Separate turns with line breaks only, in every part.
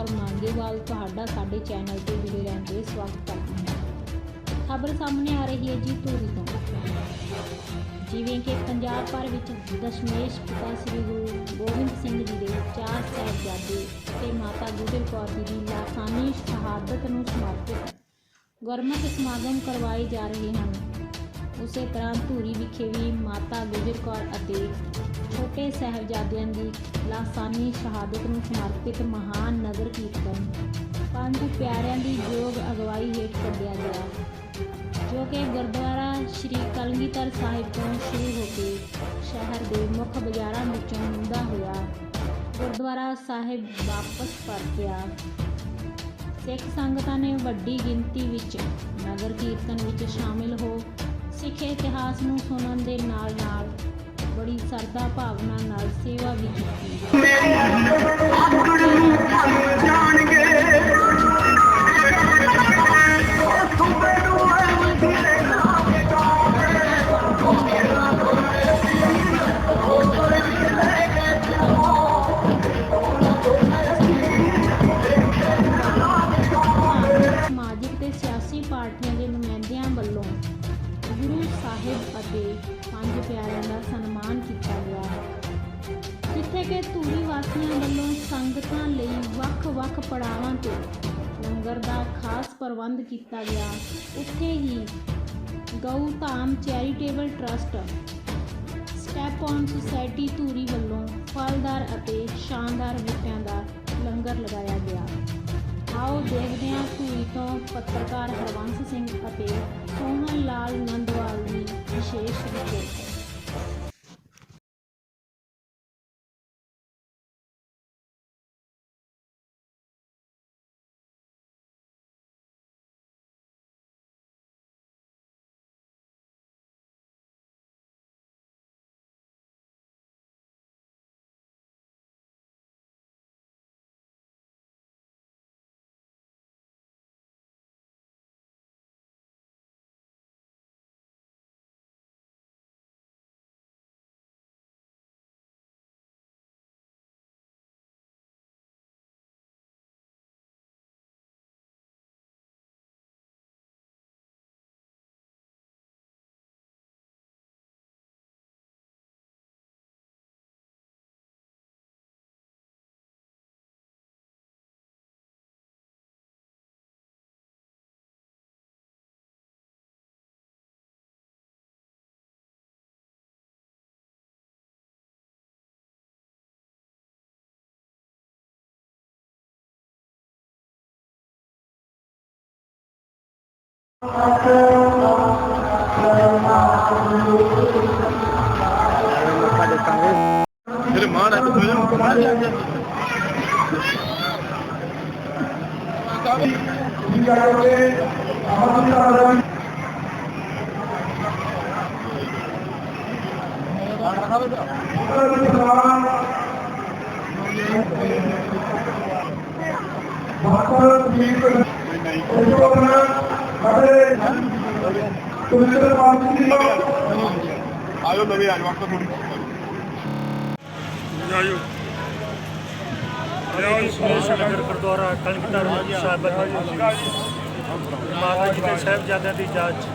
ਕੌਰ ਮੰਗੇਵਾਲ ਤੁਹਾਡਾ, ਸਾਡੇ ਚੈਨਲ ਤੇ ਜੁੜੇ ਰਹਿਣ ਦੇ ਸਵਾਗਤ ਕਰਦੀ ਹਾਂ ਖਬਰ ਸਾਹਮਣੇ ਆ ਰਹੀ ਹੈ ਜੀ ਧੂਰੀ ਤੋਂ। ਜਿਵੇਂ ਕਿ ਪੰਜਾਬ ਭਰ ਵਿੱਚ ਦਸ਼ਮੇਸ਼ ਪਿਤਾ ਸ੍ਰੀ ਗੁਰੂ ਗੋਬਿੰਦ ਸਿੰਘ ਜੀ ਦੇ ਚਾਰ ਸਾਹਿਬਜ਼ਾਦੇ ਤੇ ਮਾਤਾ ਗੁਜਰ ਕੌਰ ਜੀ ਦੀ ਲਾਸਾਨੀ ਸ਼ਹਾਦਤ ਨੂੰ ਸਮਰਪਿਤ ਗੁਰਮਤਿ ਸਮਾਗਮ ਕਰਵਾਏ ਜਾ ਰਹੇ ਹਨ। ਉਸੇ ਤਰ੍ਹਾਂ ਧੂਰੀ ਵਿਖੇ ਵੀ ਮਾਤਾ ਗੁਜਰ ਕੌਰ ਅਤੇ ਛੋਟੇ ਸਾਹਿਬਜ਼ਾਦਿਆਂ ਦੀ ਲਾਸਾਨੀ ਸ਼ਹਾਦਤ ਨੂੰ ਸਮਰਪਿਤ ਮਹਾਨ ਨਗਰ ਕੀਰਤਨ। ਪੰਜ ਪਿਆਰਿਆਂ ਦੀ ਯੋਗ ਅਗਵਾਈ ਹੇਠ ਕੱਢਿਆ ਗਿਆ, ਜੋ ਕਿ ਗੁਰਦੁਆਰਾ ਸ਼੍ਰੀ ਕਲਗੀਧਰ ਸਾਹਿਬ ਤੋਂ ਸ਼ੁਰੂ ਹੋ ਕੇ ਸ਼ਹਿਰ ਦੇ ਮੁੱਖ ਬਾਜ਼ਾਰਾਂ ਵਿੱਚੋਂ ਹੁੰਦਾ ਹੋਇਆ ਗੁਰਦੁਆਰਾ ਸਾਹਿਬ ਵਾਪਸ ਪਰਤਿਆ। ਸਿੱਖ ਸੰਗਤਾਂ ਨੇ ਵੱਡੀ ਗਿਣਤੀ ਵਿੱਚ ਨਗਰ ਕੀਰਤਨ ਵਿੱਚ ਸ਼ਾਮਿਲ ਹੋ ਸਿੱਖ ਇਤਿਹਾਸ ਨੂੰ ਸੁਣਨ ਦੇ ਨਾਲ ਨਾਲ ਬੜੀ ਸਰਦਾ ਭਾਵਨਾ ਨਾਲ ਸੇਵਾ ਵੀ ਕੀਤੀ। ਸਮਾਜਿਕ ਤੇ ਸਿਆਸੀ ਪਾਰਟੀਆਂ ਦੇ ਨੁਮਾਇੰਦਿਆਂ ਵੱਲੋਂ ਗੁਰੂ ਸਾਹਿਬ ਅਤੇ ਪੰਜ ਪਿਆਰਿਆਂ ਦਾ ਸਨਮਾਨ ਕੀਤਾ ਗਿਆ ਹੈ। ਜਿੱਥੇ ਕਿ ਧੂਰੀ ਵਾਸੀਆਂ ਵੱਲੋਂ ਸੰਗਤਾਂ ਲਈ ਵੱਖ-ਵੱਖ ਪੜਾਵਾਂ ਤੇ ਲੰਗਰ ਦਾ ਖਾਸ ਪ੍ਰਬੰਧ ਕੀਤਾ ਗਿਆ। ਉੱਥੇ ਹੀ Gau Dham charitable trust, step on society Dhuri ਵੱਲੋਂ ਫਲਦਾਰ ਅਤੇ ਸ਼ਾਨਦਾਰ ਬੂਟਿਆਂ ਦਾ ਲੰਗਰ ਲਗਾਇਆ ਗਿਆ। ਆਓ ਦੇਖਦੇ ਹਾਂ ਧੂਰੀ ਤੋਂ ਪੱਤਰਕਾਰ ਹਰਵੰਸ ਸਿੰਘ ਅਤੇ ਸੋਹਣ ਲਾਲ ਨੰਦਵਾਲ ਦੀ ਵਿਸ਼ੇਸ਼ ਰਿਪੋਰਟ।
ਮੇਰੇ ਮਾਣ ਹੈ ਤੂੰ ਮੈਨੂੰ ਕਮਾਲ ਲੈ ਜਾ ਆਇਓ ਨਵੇਂ ਆਇਓ ਆਪਾਂ ਥੋੜੀ ਆਇਓ
ਇਸ ਨਗਰ ਗੁਰਦੁਆਰਾ ਕਲਗੀਧਰ ਸਾਹਿਬ ਮਾਤਾ ਜੀ ਦੇ ਸਾਹਿਬਜ਼ਾਦਿਆਂ ਦੀ ਯਾਦ 'ਚ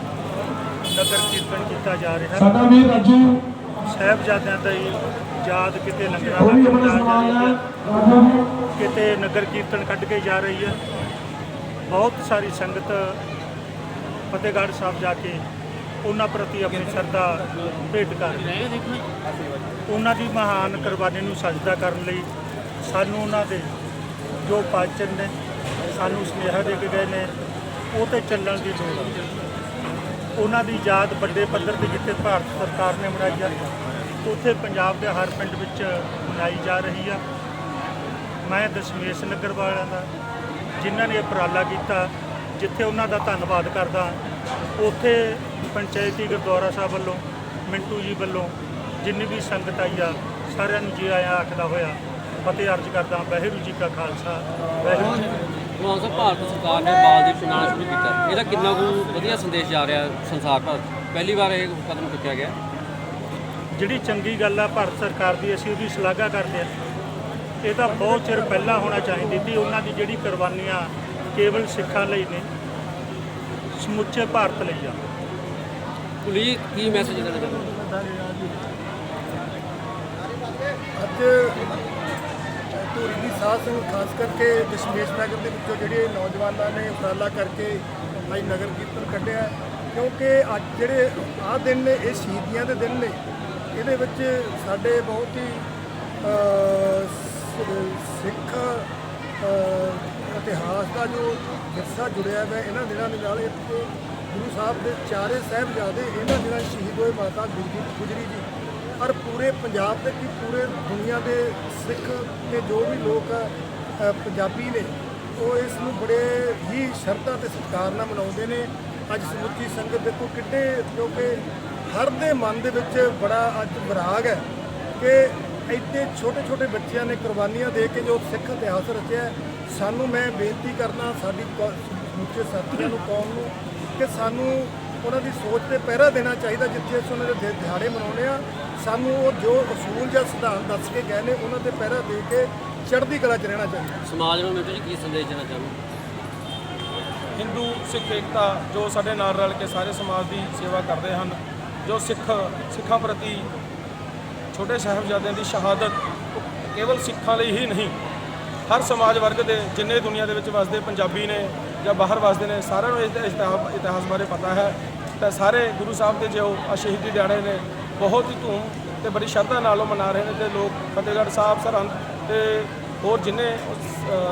ਨਗਰ ਕੀਰਤਨ ਕੀਤਾ ਜਾ ਰਿਹਾ। ਹੈ
ਸਾਡਾ ਵੀਰ ਰਾਜੂ
ਸਾਹਿਬਜ਼ਾਦਿਆਂ ਦਾ ਹੀ ਯਾਦ ਕਿਤੇ ਲੰਗਰਾਂ
ਵੀ
ਦਾ ਜਾ ਰਿਹਾ
ਵੀ
ਕਿਤੇ ਨਗਰ ਕੀਰਤਨ ਕੱਢ ਕੇ ਜਾ ਰਹੀ ਹੈ। ਬਹੁਤ ਸਾਰੀ ਸੰਗਤ ਫਤਿਹਗੜ੍ਹ ਸਾਹਿਬ ਜਾ ਕੇ ਉਹਨਾਂ ਪ੍ਰਤੀ ਆਪਣੀ ਸ਼ਰਧਾ ਭੇਟ ਕਰ ਰਹੀ ਉਹਨਾਂ ਦੀ ਮਹਾਨ ਕੁਰਬਾਨੀ ਨੂੰ ਸਜਦਾ ਕਰਨ ਲਈ ਸਾਨੂੰ ਉਹਨਾਂ ਦੇ ਜੋ ਪਾਚਨ ਨੇ, ਸਾਨੂੰ ਸੁਨੇਹਾ ਦੇ ਕੇ ਗਏ ਨੇ, ਉਹ ਤੇ ਚੱਲਣ ਦੀ ਲੋੜ ਹੈ। ਉਹਨਾਂ ਦੀ ਯਾਦ ਵੱਡੇ ਪੱਧਰ ਤੇ ਜਿੱਥੇ ਭਾਰਤ ਸਰਕਾਰ ਨੇ ਮਨਾਈ ਆ, ਉੱਥੇ ਪੰਜਾਬ ਦੇ ਹਰ ਪਿੰਡ ਵਿੱਚ ਮਨਾਈ ਜਾ ਰਹੀ ਆ। ਮੈਂ ਦਸ਼ਮੇਸ਼ ਨਗਰ ਵਾਲਿਆਂ ਦਾ, ਜਿਨ੍ਹਾਂ ਨੇ ਇਹ ਉਪਰਾਲਾ ਕੀਤਾ ਜਿੱਥੇ ਉਹਨਾਂ ਦਾ ਧੰਨਵਾਦ ਕਰਦਾ ਉੱਥੇ ਪੰਚਾਇਤੀ ਗੁਰਦੁਆਰਾ ਸਾਹਿਬ ਵੱਲੋਂ ਮਿੰਟੂ ਜੀ ਵੱਲੋਂ ਜਿੰਨੀ ਵੀ ਸੰਗਤ ਆਈ ਆ ਸਾਰਿਆਂ ਨੂੰ ਜੀ ਆਇਆਂ ਆਖਦਾ ਹੋਇਆ ਫਤਿਹ ਅਰਜ ਕਰਦਾ ਵਾਹਿਗੁਰੂ ਜੀ ਕਾ ਖਾਲਸਾ ਵਾਹਿਗੁਰੂ ਜੀ।
ਭਗਵਾਨ ਸਾਹਿਬ ਭਾਰਤ ਸਰਕਾਰ ਨੇ ਬਾਲ ਦੀ ਚੁਣਾਉਣਾ ਸ਼ੁਰੂ ਕੀਤਾ ਇਹਦਾ ਕਿੰਨਾ ਕੁ ਵਧੀਆ ਸੰਦੇਸ਼ ਜਾ ਰਿਹਾ ਸੰਸਾਰ ਭਰ? ਪਹਿਲੀ ਵਾਰ ਇਹ ਕਦਮ ਚੁੱਕਿਆ ਗਿਆ
ਜਿਹੜੀ ਚੰਗੀ ਗੱਲ ਆ ਭਾਰਤ ਸਰਕਾਰ ਦੀ ਅਸੀਂ ਉਹਦੀ ਸ਼ਲਾਘਾ ਕਰਦੇ ਹਾਂ ਇਹ ਤਾਂ ਬਹੁਤ ਚਿਰ ਪਹਿਲਾਂ ਹੋਣਾ ਚਾਹੀਦੀ ਸੀ ਉਹਨਾਂ ਦੀ ਜਿਹੜੀ ਕੁਰਬਾਨੀਆਂ ਕੇਵਲ ਸਿੱਖਾਂ ਲਈ ਨੇ ਸਮੁੱਚੇ ਭਾਰਤ ਲਈ ਆ
ਪੁਲੀਸ ਕੀ ਮੈਸੇਜ ਦੇਣਾ ਚਾਹੁੰਦੇ
ਅੱਜ ਧੂਰੀ ਦੀ ਸਾਧ ਸੰਗਤ ਖਾਸ ਕਰਕੇ ਦਸ਼ਮੇਸ਼ ਨਗਰ ਦੇ ਵਿੱਚੋਂ ਜਿਹੜੇ ਨੌਜਵਾਨਾਂ ਨੇ ਉਪਰਾਲਾ ਕਰਕੇ ਅੱਜ ਨਗਰ ਕੀਰਤਨ ਕੱਢਿਆ। ਕਿਉਂਕਿ ਅੱਜ ਜਿਹੜੇ ਆਹ ਦਿਨ ਨੇ ਇਹ ਸ਼ਹੀਦੀਆਂ ਦੇ ਦਿਨ ਨੇ ਇਹਦੇ ਵਿੱਚ ਸਾਡੇ ਬਹੁਤ ਹੀ ਸਿੱਖ ਇਤਿਹਾਸ ਦਾ ਜੋ ਵਿਰਸਾ ਜੁੜਿਆ ਹੈ ਇਹਨਾਂ ਦਿਨਾਂ ਦੇ ਨਾਲ ਇੱਥੇ ਗੁਰੂ ਸਾਹਿਬ ਦੇ ਚਾਰੇ ਸਾਹਿਬਜ਼ਾਦੇ ਇਹਨਾਂ ਦਿਨਾਂ 'ਚ ਸ਼ਹੀਦ ਹੋਏ ਮਾਤਾ ਗੁਰਜੀਤ ਗੁਜਰੀ ਜੀ। ਔਰ ਪੂਰੇ ਪੰਜਾਬ ਦੇ ਕੀ ਪੂਰੇ ਦੁਨੀਆ ਦੇ ਸਿੱਖ ਤੇ ਜੋ ਵੀ ਲੋਕ ਪੰਜਾਬੀ ਨੇ, ਉਹ ਇਸ ਨੂੰ ਬੜੇ ਹੀ ਸ਼ਰਧਾ ਤੇ ਸਤਿਕਾਰ ਨਾਲ ਮਨਾਉਂਦੇ ਨੇ। ਅੱਜ ਸਮੁੱਚੀ ਸੰਗਤ ਦੇਖੋ ਕਿੱਡੇ ਜੋ ਕਿ ਹਰ ਦੇ ਮਨ ਦੇ ਵਿੱਚ ਬੜਾ ਅੱਜ ਵਿਰਾਗ ਹੈ ਕਿ ਇੱਥੇ ਛੋਟੇ ਛੋਟੇ ਬੱਚਿਆਂ ਨੇ ਕੁਰਬਾਨੀਆਂ ਦੇ ਕੇ ਜੋ ਸਿੱਖ ਇਤਿਹਾਸ ਰਚਿਆ ਸਾਨੂੰ ਮੈਂ ਬੇਨਤੀ ਕਰਨਾ ਸਾਡੀ ਸਮੁੱਚੇ ਸਾਥੀਆਂ ਨੂੰ ਕੌਮ ਨੂੰ ਕਿ ਸਾਨੂੰ ਉਹਨਾਂ ਦੀ ਸੋਚ ਤੇ ਪਹਿਰਾ ਦੇਣਾ ਚਾਹੀਦਾ ਜਿੱਥੇ ਅਸੀਂ ਉਹਨਾਂ ਦੇ ਦਿਹਾੜੇ ਮਨਾਉਂਦੇ ਆ ਸਾਨੂੰ ਉਹ ਜੋ ਅਸੂਲ ਜਾਂ ਸਿਧਾਂਤ ਦੱਸ ਕੇ ਗਏ ਨੇ ਉਹਨਾਂ ਤੇ ਪਹਿਰਾ ਦੇ ਕੇ ਚੜ੍ਹਦੀ ਕਲਾ 'ਚ ਰਹਿਣਾ ਚਾਹੀਦਾ।
ਸਮਾਜ ਨੂੰ ਮਿੰਟੂ ਜੀ ਕੀ ਸੰਦੇਸ਼ ਦੇਣਾ ਚਾਹੁੰਦੇ
ਹਿੰਦੂ ਸਿੱਖ ਏਕਤਾ ਜੋ ਸਾਡੇ ਨਾਲ ਰਲ ਕੇ ਸਾਰੇ ਸਮਾਜ ਦੀ ਸੇਵਾ ਕਰਦੇ ਹਨ ਜੋ ਸਿੱਖ ਸਿੱਖਾਂ ਪ੍ਰਤੀ ਛੋਟੇ ਸਾਹਿਬਜ਼ਾਦਿਆਂ ਦੀ ਸ਼ਹਾਦਤ ਕੇਵਲ ਸਿੱਖਾਂ ਲਈ ਹੀ ਨਹੀਂ ਹਰ ਸਮਾਜ ਵਰਗ ਦੇ ਜਿੰਨੇ ਦੁਨੀਆ ਦੇ ਵਿੱਚ ਵਸਦੇ ਪੰਜਾਬੀ ਨੇ ਜਾਂ ਬਾਹਰ ਵਸਦੇ ਨੇ, ਸਾਰਿਆਂ ਨੂੰ ਇਸ ਦਾ ਇਤਿਹਾਸ ਇਤਿਹਾਸ ਬਾਰੇ ਪਤਾ ਹੈ। ਤਾਂ ਸਾਰੇ ਗੁਰੂ ਸਾਹਿਬ ਦੇ ਜੋ ਆਹ ਸ਼ਹੀਦੀ ਦਿਹਾੜੇ ਨੇ, ਬਹੁਤ ਹੀ ਧੂਮ ਤੇ ਬੜੀ ਸ਼ਰਧਾ ਨਾਲ ਉਹ ਮਨਾ ਰਹੇ ਨੇ ਤੇ ਲੋਕ ਫਤਿਹਗੜ੍ਹ ਸਾਹਿਬ, ਸਰਹੰਦ ਤੇ ਹੋਰ ਜਿੰਨੇ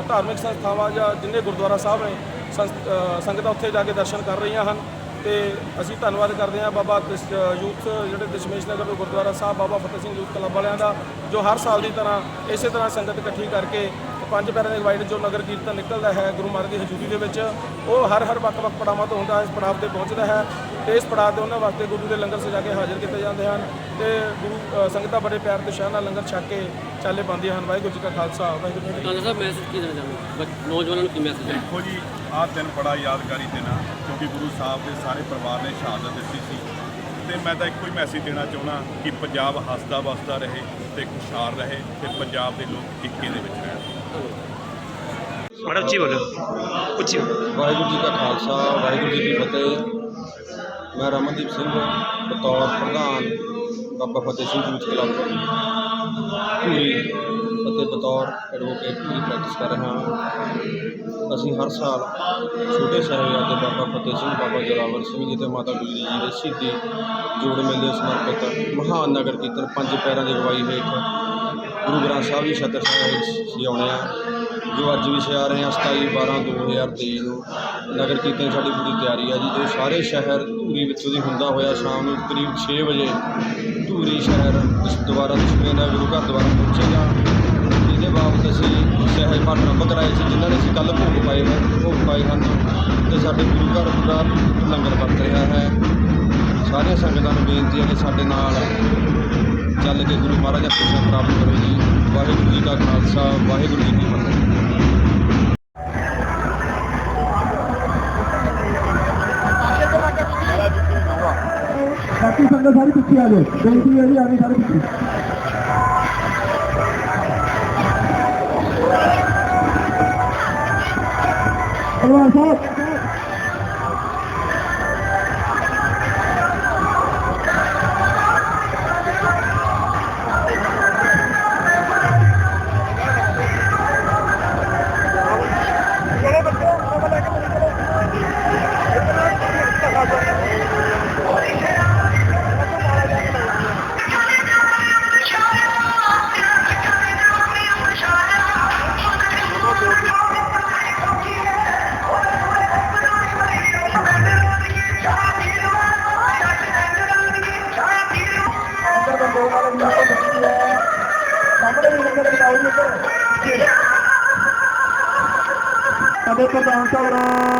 ਧਾਰਮਿਕ ਸੰਸਥਾਵਾਂ ਜਾਂ ਜਿੰਨੇ ਗੁਰਦੁਆਰਾ ਸਾਹਿਬ ਨੇ, ਸੰਸ- ਸੰਗਤਾਂ ਉੱਥੇ ਜਾ ਕੇ ਦਰਸ਼ਨ ਕਰ ਰਹੀਆਂ ਹਨ ਤੇ ਅਸੀਂ ਧੰਨਵਾਦ ਕਰਦੇ ਹਾਂ ਬਾਬਾ ਦਸ- ਯੂਥ ਜਿਹੜੇ ਦਸ਼ਮੇਸ਼ ਨਗਰ ਦੇ ਗੁਰਦੁਆਰਾ ਸਾਹਿਬ, ਬਾਬਾ ਫਤਿਹ ਸਿੰਘ ਯੂਥ ਕਲੱਬ ਵਾਲਿਆਂ ਦਾ, ਜੋ ਹਰ ਸਾਲ ਦੀ ਤਰ੍ਹਾਂ ਇਸੇ ਤਰ੍ਹਾਂ ਸੰਗਤ ਇਕੱਠੀ ਕਰਕੇ ਪੰਜ ਪੈਰਾਂ ਦੇ ਵਾਈਡ ਜੋ ਨਗਰ ਕੀਰਤਨ ਨਿਕਲਦਾ ਹੈ ਗੁਰੂ ਮਹਾਰਾਜ ਦੀ ਹਜ਼ੂਰੀ ਦੇ ਵਿੱਚ। ਉਹ ਹਰ ਹਰ ਵੱਖ ਵੱਖ ਪੜਾਵਾਂ ਤੋਂ ਹੁੰਦਾ ਇਸ ਪੜਾਵ ਤੇ ਪਹੁੰਚਦਾ ਹੈ ਤੇ ਇਸ ਪੜਾਅ ਤੇ ਉਹਨਾਂ ਵਾਸਤੇ ਗੁਰੂ ਦੇ ਲੰਗਰ ਸਜਾ ਕੇ ਹਾਜ਼ਰ ਕੀਤੇ ਜਾਂਦੇ ਹਨ ਤੇ ਗੁਰੂ ਸੰਗਤਾਂ ਬੜੇ ਪਿਆਰ ਤੇ ਸ਼ਾਨ ਨਾਲ ਲੰਗਰ ਛਕ ਕੇ ਚਾਲੇ ਪਾਉਂਦੀਆਂ ਹਨ। ਵਾਹਿਗੁਰੂ ਜੀ ਕਾ ਖਾਲਸਾ ਵਾਹਿਗੁਰੂ ਜੀ ਕੀ
ਸਾਹਿਬ ਮੈਸੇਜ ਕੀ ਦੇਣਾ ਚਾਹੁੰਦੇ ਨੌਜਵਾਨਾਂ ਨੂੰ ਕੀ ਮੈਸੇਜ ਹੈ?
ਦੇਖੋ ਜੀ ਆਹ ਦਿਨ ਬੜਾ ਯਾਦਗਾਰੀ ਦਿਨ ਆ ਕਿਉਂਕਿ ਗੁਰੂ ਸਾਹਿਬ ਦੇ ਸਾਰੇ ਪਰਿਵਾਰ ਨੇ ਸ਼ਹਾਦਤ ਦਿੱਤੀ ਸੀ। ਤੇ ਮੈਂ ਤਾਂ ਇੱਕੋ ਹੀ ਮੈਸੇਜ ਦੇਣਾ ਚਾਹੁੰਦਾ ਕਿ ਪੰਜਾਬ ਹੱਸਦਾ ਵਸਦਾ ਰਹੇ ਤੇ ਖੁਸ਼ਹਾਲ ਰਹੇ ਤੇ ਪੰਜਾਬ ਦੇ ਲੋਕ ਇੱਕੇ ਦੇ ਵਿੱਚ ਰਹਿਣ।
ਬੜਾ ਉੱਚੀ ਬੋਲੋ। ਉੱਚੀ
ਵਾਹਿਗੁਰੂ ਜੀ ਕਾ ਖਾਲਸਾ, ਵਾਹਿਗੁਰੂ ਜੀ ਕੀ ਫਤਿਹ। ਮੈਂ ਰਮਨਦੀਪ ਸਿੰਘ ਬਤੌਰ ਪ੍ਰਧਾਨ, ਬਾਬਾ ਫਤਿਹ ਸਿੰਘ ਯੂਥ ਕਲੱਬ। ਪੂਰੀ ਅਤੇ ਬਤੌਰ ਐਡਵੋਕੇਟ ਦੀ ਪ੍ਰੈਕਟਿਸ ਕਰ ਰਿਹਾ ਹਾਂ। ਅਸੀਂ ਹਰ ਸਾਲ ਛੋਟੇ ਸਾਹਿਬਜ਼ਾਦੇ ਬਾਬਾ ਫਤਿਹ ਸਿੰਘ, ਬਾਬਾ ਜੋਰਾਵਰ ਸਿੰਘ ਜੀ ਤੇ ਮਾਤਾ ਗੁਜਰੀ ਜੀ ਦੇ ਸ਼ਹੀਦੀ ਜੋੜ ਮੇਲੇ ਸਮਰਪਿਤ ਮਹਾਨ ਨਗਰ ਕੀਰਤਨ ਪੰਜ ਪੈਰਾਂ ਦੀ ਅਗਵਾਈ ਹੇਠ ਗੁਰੂ ਗ੍ਰੰਥ ਸਾਹਿਬ ਜੀ ਛਤਰ ਸਾਹਿਬ ਸਜਾਉਣੇ ਆ। ਜੋ ਅੱਜ ਵੀ ਸਜਾ ਰਹੇ ਹਾਂ 27 12 2023 ਨੂੰ। ਨਗਰ ਕੀਰਤਨ ਸਾਡੀ ਪੂਰੀ ਤਿਆਰੀ ਆ ਜੀ। ਜੋ ਸਾਰੇ ਸ਼ਹਿਰ ਧੂਰੀ ਵਿੱਚੋਂ ਦੀ ਹੁੰਦਾ ਹੋਇਆ ਸ਼ਾਮ ਨੂੰ ਕਰੀਬ 6 ਵਜੇ ਧੂਰੀ ਸ਼ਹਿਰ ਇਸ ਦੁਆਰਾ ਦਸ਼ਮੇਸ਼ ਦਾ ਗੁਰੂ ਘਰ ਦੁਆਰਾ ਪਹੁੰਚੇਗਾ ਇਹਦੇ ਬਾਬਤ ਅਸੀਂ ਸਹਿਜ ਭਾਟਨਾ ਕਰਾਏ ਸੀ, ਜਿਨ੍ਹਾਂ ਨੇ ਅਸੀਂ ਕੱਲ ਭੋਗ ਪਾਏ ਹਨ ਭੋਗ ਪਾਏ ਹਨ। ਤੇ ਸਾਡੇ ਗੁਰੂ ਘਰ ਪੂਰਾ ਲੰਗਰ ਵਰਤ ਰਿਹਾ ਹੈ। ਸਾਰੀਆਂ ਸੰਗਤਾਂ ਨੂੰ ਬੇਨਤੀ ਹੈ ਕਿ ਸਾਡੇ ਨਾਲ ਚੱਲ ਕੇ ਗੁਰੂ ਮਹਾਰਾਜ ਦਾ ਖੁਸ਼ੀਆਂ ਪ੍ਰਾਪਤ ਕਰੋ ਜੀ। ਵਾਹਿਗੁਰੂ ਜੀ ਕਾ ਖਾਲਸਾ, ਵਾਹਿਗੁਰੂ ਜੀ ਕੀ ਫਤਿਹ।
ਬਾਕੀ ਸੰਗਤ ਸਾਰੀ ਪਿੱਛੇ ਆ ਜਾਓ। ਬੇਨਤੀ ਹੈ ਜੀ ਆਗੇ ਸਾਰੇ ਪਿੱਛੇ। ਭਗਵਾਨ ਸਾਹਿਬ ਜੀ ਇੱਧਰ ਕਦੇ ਪ੍ਰਧਾਨ ਸਾਹਿਬ